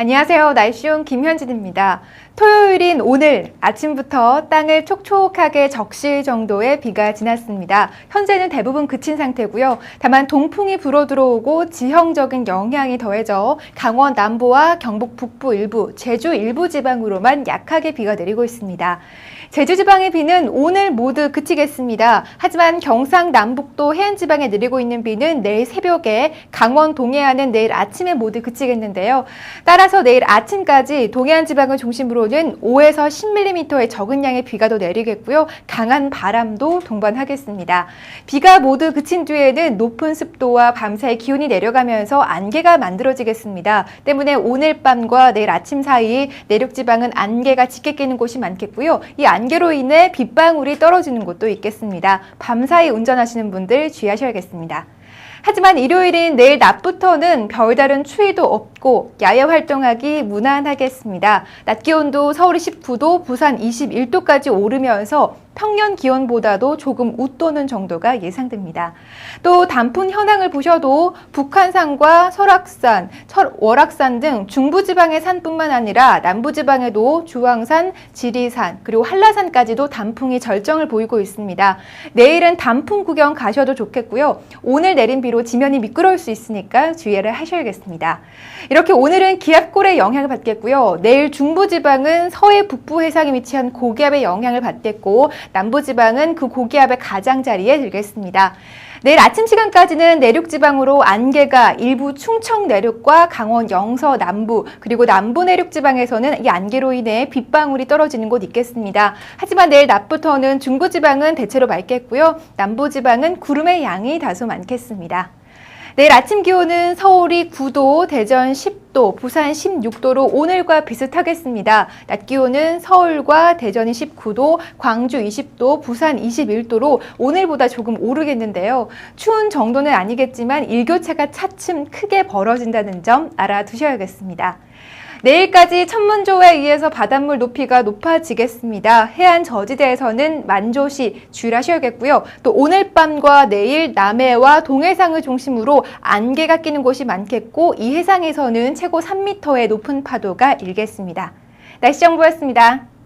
안녕하세요. 날씨온 김현진입니다. 토요일인 오늘 아침부터 땅을 촉촉하게 적실 정도의 비가 지났습니다. 현재는 대부분 그친 상태고요. 다만 동풍이 불어 들어오고 지형적인 영향이 더해져 강원 남부와 경북 북부 일부, 제주 일부 지방으로만 약하게 비가 내리고 있습니다. 제주 지방의 비는 오늘 모두 그치겠습니다. 하지만 경상 남북도 해안 지방에 내리고 있는 비는 내일 새벽에 강원 동해안은 내일 아침에 모두 그치겠는데요. 따라 서 내일 아침까지 동해안 지방을 중심으로는 5에서 10mm의 적은 양의 비가 더 내리겠고요. 강한 바람도 동반하겠습니다. 비가 모두 그친 뒤에는 높은 습도와 밤사이 기온이 내려가면서 안개가 만들어지겠습니다. 때문에 오늘 밤과 내일 아침 사이 내륙 지방은 안개가 짙게 끼는 곳이 많겠고요. 이 안개로 인해 빗방울이 떨어지는 곳도 있겠습니다. 밤사이 운전하시는 분들 주의하셔야겠습니다. 하지만 일요일인 내일 낮부터는 별다른 추위도 없고 야외 활동하기 무난하겠습니다. 낮 기온도 서울이 19도, 부산 21도까지 오르면서 평년 기온보다도 조금 웃도는 정도가 예상됩니다. 또 단풍 현황을 보셔도 북한산과 설악산, 철- 월악산 등 중부지방의 산뿐만 아니라 남부지방에도 주황산, 지리산, 그리고 한라산까지도 단풍이 절정을 보이고 있습니다. 내일은 단풍 구경 가셔도 좋겠고요. 오늘 내린 비로 지면이 미끄러울 수 있으니까 주의를 하셔야겠습니다. 이렇게 오늘은 기압골의 영향을 받겠고요. 내일 중부지방은 서해 북부 해상에 위치한 고기압의 영향을 받겠고 남부지방은 그 고기압의 가장자리에 들겠습니다. 내일 아침 시간까지는 내륙 지방으로 안개가 일부 충청 내륙과 강원 영서 남부 그리고 남부 내륙 지방에서는 이 안개로 인해 빗방울이 떨어지는 곳 있겠습니다. 하지만 내일 낮부터는 중부 지방은 대체로 맑겠고요. 남부 지방은 구름의 양이 다소 많겠습니다. 내일 아침 기온은 서울이 9도, 대전 10도, 부산 16도로 오늘과 비슷하겠습니다. 낮 기온은 서울과 대전이 19도, 광주 20도, 부산 21도로 오늘보다 조금 오르겠는데요. 추운 정도는 아니겠지만 일교차가 차츰 크게 벌어진다는 점 알아두셔야겠습니다. 내일까지 천문조에 의해서 바닷물 높이가 높아지겠습니다. 해안 저지대에서는 만조시 주의하셔야겠고요. 또 오늘 밤과 내일 남해와 동해상을 중심으로 안개가 끼는 곳이 많겠고 이 해상에서는 최고 3m의 높은 파도가 일겠습니다. 날씨 정보였습니다.